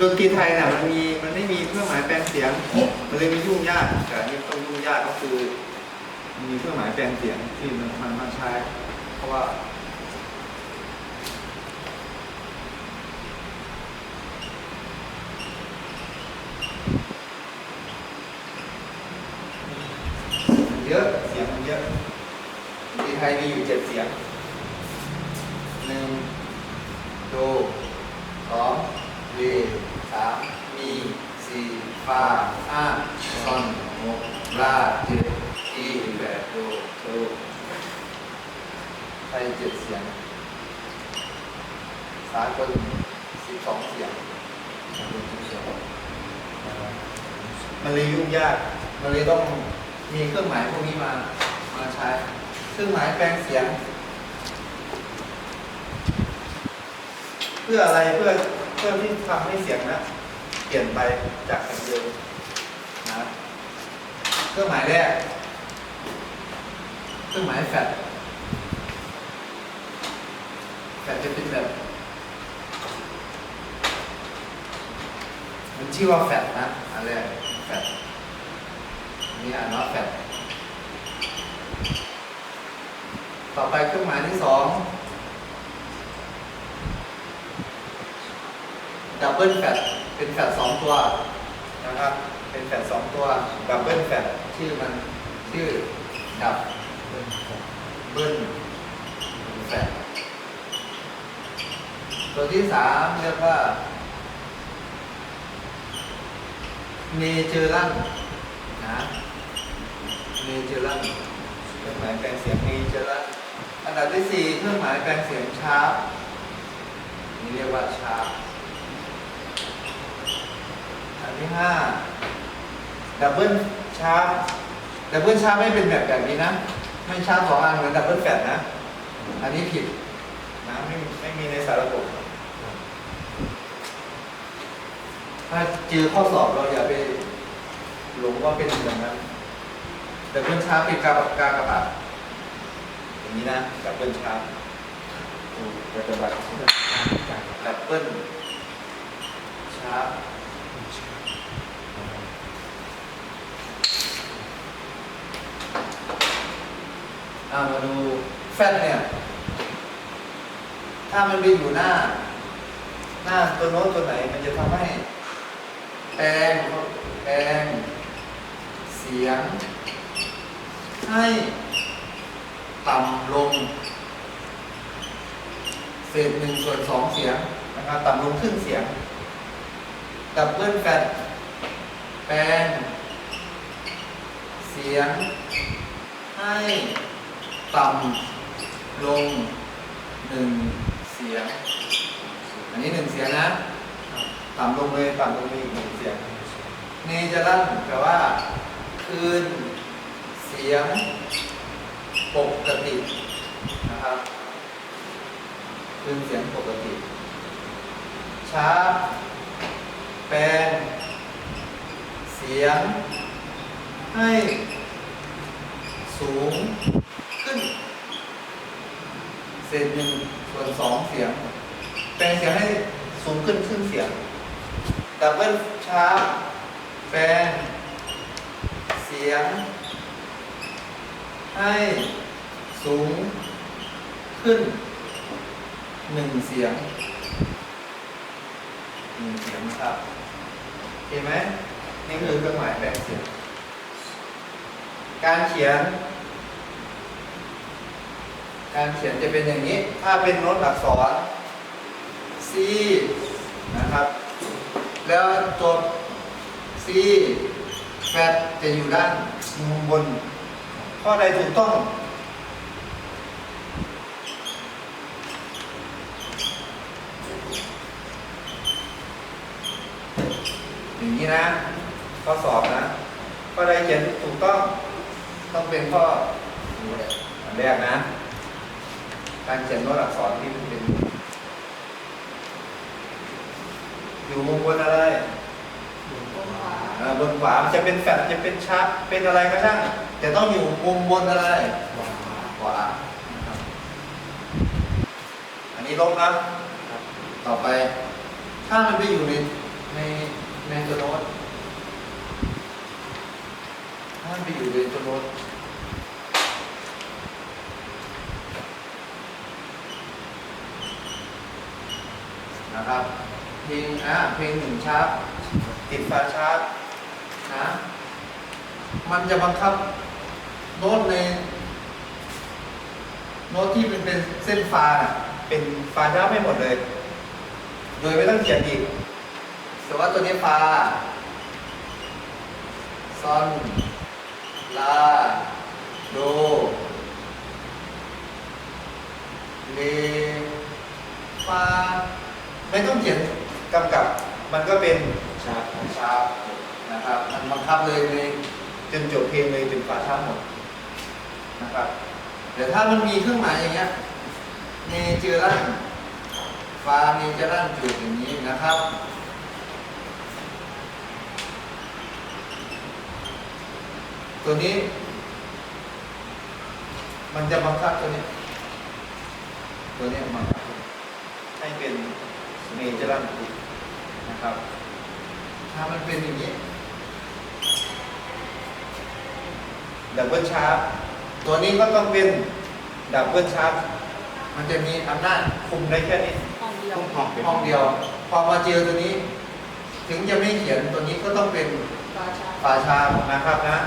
ดนตรีไทยเนี่ยมันมีมันไม่มีเครื่องหมายแปลงเสียง มันเลยไม่ยุ่งยากแต่นนี้ต้องยุ่งยากก็คือ มีเครื่องหมายแปลงเสียงที่มันมันมาใช้ เพราะว่าเยอะเสียงมันเยอะดนตรีไทยมีอยู่เจ็ดเสียงหนึ่งโดสองเร สามมีสี่ฟาห้าซอนหกลาเจ็ดอีแปดโดโดไทยเจ็ดเสียง สากลสิบสองเสียงมันเลยยุ่งยาก มันเลยต้องมีเครื่องหมายพวกนี้มา มาใช้ เครื่องหมายแปลงเสียง เพื่ออะไรเพื่อ เพื่อที่ทำให้เสียงนะเปลี่ยนไปจากเสียงเดิมนะเครื่องหมายแรก เครื่องหมายแฟลตแฟลตจะเป็นแบบมันชื่อว่าแฟลตนะอันแรกแฟลตอันนี่อ่านว่าแฟลตต่อไปเครื่องหมายที่สอง ดับเบิลแฟลตเป็นแฟลตสองตัวนะครับ เป็นแฟลตสองตัว ดับเบิลแฟลตชื่อมันชื่อดับเบิลแฟลตตัวที่สามเรียกว่าเนเจอรันนะเนเจอรันเครื่องหมายแปลงเสียงเนเจอรันอันดับที่สี่เครื่องหมายแปลงเสียงชาร์ปนี่เรียกว่าชาร์ปอัน ที่ห้าดับเบิลชาร์ปดับเบิลชาร์ปไม่เป็นแบบแบบนี้นะ ไม่ชาร์ปสองอันเหมือนดับเบิลแฟลตนะ อันนี้ผิดนะไม่ไม่มีในสารระบบถ้าเจอข้อสอบเราอย่าไปหลงว่าเป็นอย่างนั้นแต่เบิลชาร์ปเป็นกากกากบาทอย่างนี้นะดับเบิลชาร์ปกากบาทดับเบิลชาร์ป อ่ามาดูแฟตเนี่ย ถ้ามันไปอยู่หน้า หน้าตัวโน้ตตัวไหน มันจะทำให้แปลงแปลงเสียง ให้ต่ำลง เศษหนึ่งส่วนสองเสียงนะครับต่ำลงครึ่งเสียง ดับเบิลแฟตแปลงเสียงให้ ต่ำลงหนึ่งเสียง อันนี้หนึ่งเสียงนะ ต่ำลงเลยต่ำลงเลยอีกหนึ่งเสียงเนจะลั่นแปลว่าคืนเสียงปกตินะครับคืนเสียงปกติ ช้า แปลงเสียงให้สูง เศษหนึ่งส่วนสองเสียง แปลงเสียงให้สูงขึ้นครึ่งเสียง ดับเบิลชาร์ปแปลงเสียง ให้สูงขึ้นหนึ่งเสียงหนึ่งเสียงครับเห็นไหมนี่คือเครื่องหมายแปลงเสียง การเขียน การเขียนจะเป็นอย่างนี้ ถ้าเป็นโน้ตอักษร C นะครับ แล้วตัว C แฟตจะอยู่ด้านมุมบน ข้อใดถูกต้อง อย่างนี้นะ ข้อสอบนะ ข้อใดเขียนถูกต้อง ต้องเป็นข้ออันแรกนะ การเขียนโน้ตอักษรที่เป็น อยู่มุมบนอะไรบนขวาจะเป็นแฟลตจะเป็นชาร์ปเป็นอะไรก็ช่างแต่ต้องอยู่มุมบนอะไรขวาอันนี้ลบนะต่อไป ถ้ามันไปอยู่ในในในตัวโน้ตถ้ามันไปอยู่ในตัวโน้ต นะครับ เพลงอะเพลงหนึ่งชาร์ปติดฟ้าชาร์ปนะมันจะบังคับโน้ตในโน้ตที่เป็นเป็นเส้นฟ้าน่ะเป็นฟ้าชาร์ปไม่หมดเลย โดยไม่ต้องเขียนอีกแต่ว่าตัวนี้ฟาซอนลาโดเลฟา ไม่ต้องเขียนกำกับมันก็เป็นชาร์ปชาร์ปนะครับมันบังคับเลยในจนจบเพลงเลยเป็นฝาชาร์ปหมดนะครับแต่ถ้ามันมีเครื่องหมายอย่างเงี้ยเนเจอรันฟาเนเจอรันจุดอย่างนี้นะครับตัวนี้ มันจะบังคับตัวนี้ ตัวนี้บังคับให้เป็น เมเจอรันนะครับ ถ้ามันเป็นอย่างนี้ดับเบิลชาร์ปตัวนี้ก็ต้องเป็นดับเบิลชาร์ปมันจะมีอำนาจคุมได้แค่นี้ห้องเดียวต้องห้องเป็นห้องเดียว พอมาเจอตัวนี้ ถึงจะไม่เขียนตัวนี้ก็ต้องเป็นฟ้าชาฝาชามนะครับนะ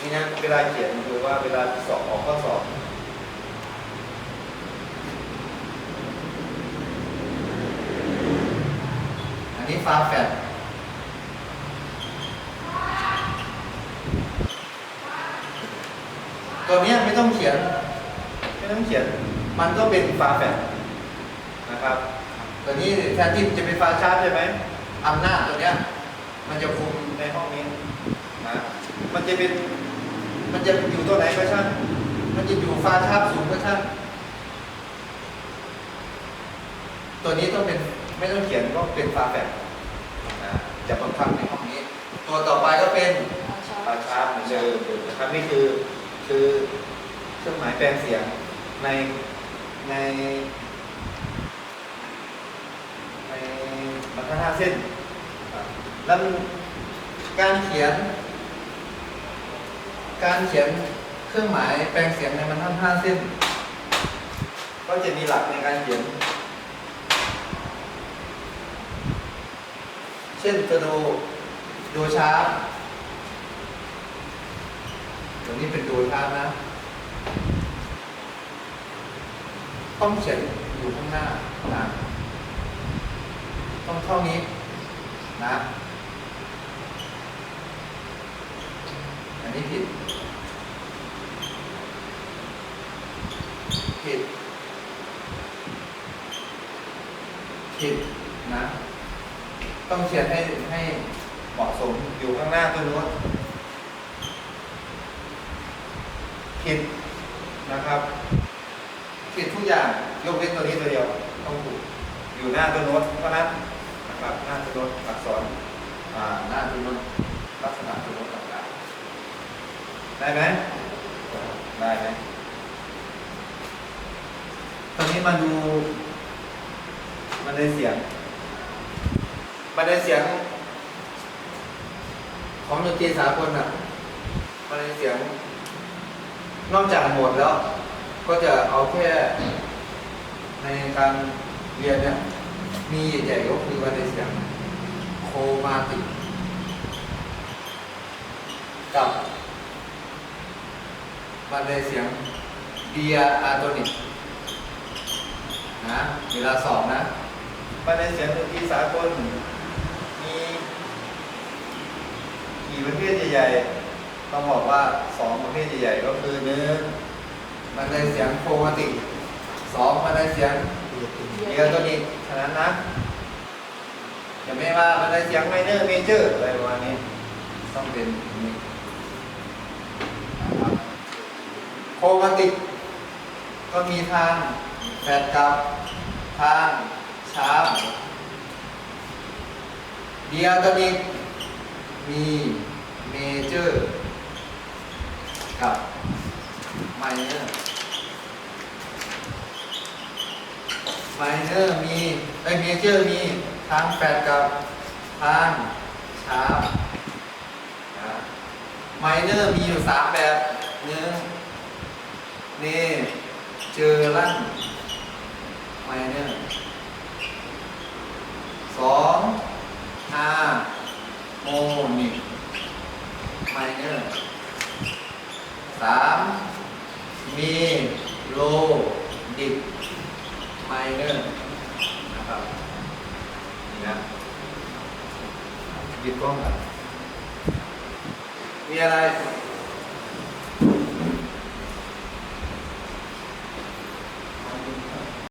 นี่นะเวลาเขียนคือว่าเวลาสอบออกข้อสอบ นนี้ฟาแฟดตัวนี้ไม่ต้องเขียน ไม่ต้องเขียน มันก็เป็นฟาแฟดนะครับ ตัวนี้แทนที่จะเป็นฟาชาร์ใช่ไหมอำนาจตัวเนี้ย มันจะคุมในห้องนี้นะมันจะเป็นมันจะอยู่ตัวไหนก็ช่างมันจะอยู่ฟ้าชาบสูงก็ช่างตัวนี้ต้องเป็น ไม่ต้องเขียนก็เป็นฟ้าแฝดนะจะบังคับในห้องนี้ ตัวต่อไปก็เป็นฟ้าชาฟ้าชาบเหมือนเดิมนะครับนี่คือคือเครื่องหมายแปลงเสียงในใน ในบรรทัดห้าเส้นครับแล้วการเขียน การเขียนเครื่องหมายแปลงเสียงในบรรทัดห้าเส้น ก็จะมีหลักในการเขียน ช่นจะดูดูช้าตัวนี้เป็นดูช้านะ ต้องเขียนอยู่ข้างหน้านะต้องเท่านี้นะอันนี้ผิดผิดนะ ต้องเขียนให้ให้เหมาะสมอยู่ข้างหน้าตัวนู้นผิดนะครับผิดทุกอย่างยกเว้นตัวนี้ตัวเดียวต้องถูกอยู่หน้าตัวโน้ตเท่าะนั้นนะครับหน้าตัวโน้ตอักษรอ่าหน้าตัวโน้ตลักษณะตัวโน้ตต่างๆได้ไหมได้ไหมตอนนี้มาดูมันได้เสียง มันได้เสียง ของดนตรีสากลอะมันได้เสียง นอกจากโหมดแล้ว ก็จะเอาแค่ ในการเรียนเนี่ย มีใหญ่ๆก็คือมันได้เสียง โคมาติกกับมันได้เสียงเดียอาโตนิกนะเวลาสอบนะมันได้เสียงดนตรีสากลมี กี่ประเภทใหญ่ๆต้องบอกว่าสองประเภทใหญ่ๆก็คือหนึ่งมันได้เสียงโคมาติกสองมันได้เสียงเดียวตัวนี้ฉะนั้นนะอย่าไม่ว่ามันได้เสียงไมเนอร์เมเจอร์อะไรประมาณนี้ต้องเป็นนี้นะครับโคมาติกก็มีทางแฟดกับทางชาร์ปเดียตัวนี้ มีเมเจอร์กับไมเนอร์ไมเนอร์มีไอเมเจอร์มีทางแฟดกับทานชาร์ปไมเนอร์มีอยู่สามแบบหนึ่งนี่เจอลั่นไมเนอร์สองฮา โมนิกไมเนอร์สามมีโลดิกไมเนอร์นะครับนี่นะหยิบกล้องกันมีอะไร